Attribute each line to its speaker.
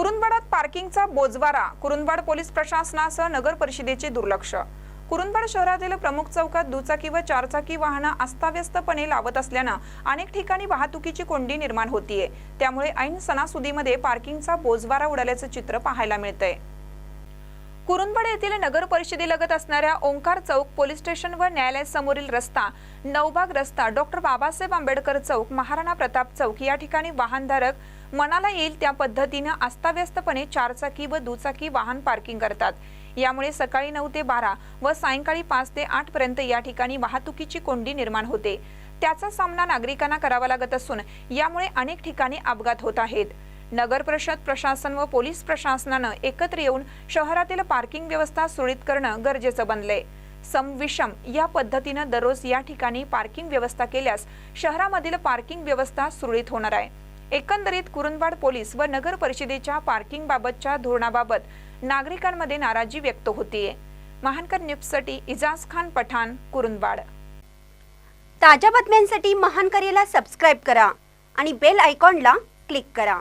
Speaker 1: कुरुंदवाडात पार्किंगचा बोजवारा कुरुंदवाड पोलीस प्रशासनासह नगर परिषदेचे दुर्लक्ष. कुरुंदवाड शहरातील प्रमुख चौकात दुचाकी व चारचाकी वाहनं अस्ताव्यस्तपणे लावत असल्यानं अनेक ठिकाणी वाहतुकीची कोंडी निर्माण होतीये. त्यामुळे ऐन सणासुदीमध्ये पार्किंगचा बोजवारा उडाल्याचं चित्र पाहायला मिळतंय. कुरुंदवाड येथील नगर परिषदेलगत असणाऱ्या ओंकार चौक पोलीस स्टेशन व न्यायालय समोरील रस्ता नवबाग रस्ता डॉक्टर बाबासाहेब आंबेडकर चौक महाराणा प्रताप चौक या ठिकाणी वाहनधारक मनाला येईल त्या पद्धतीनं अस्ताव्यस्तपणे चारचाकी व दुचाकी वाहन पार्किंग करतात. यामुळे सकाळी नऊ ते बारा व सायंकाळी पाच ते आठ पर्यंत या ठिकाणी वाहतुकीची कोंडी निर्माण होते. त्याचा सामना नागरिकांना करावा लागत असून यामुळे अनेक ठिकाणी अपघात होत आहेत. नगर परिषद प्रशासन व पोलीस प्रशासनानं एकत्र येऊन शहरातील पार्किंग व्यवस्था सुरळीत करणं गरजेचं बनलंय. सम विषम या पद्धतीनं दररोज या ठिकाणी पार्किंग व्यवस्था केल्यास शहरामधील पार्किंग व्यवस्था सुरळीत होणार आहे. एकंदरीत कुरुंदवाड पोलीस व नगर परिषदेच्या पार्किंग बाबतच्या धोरणाबाबत नागरिकांमध्ये नाराजी व्यक्त होतीये. महानकर न्यूजसाठी इजाज खान पठाण कुरुंदवाड.
Speaker 2: ताज्या बातम्यांसाठी महान करेला सबस्क्राईब करा आणि बेल आयकॉनला क्लिक करा.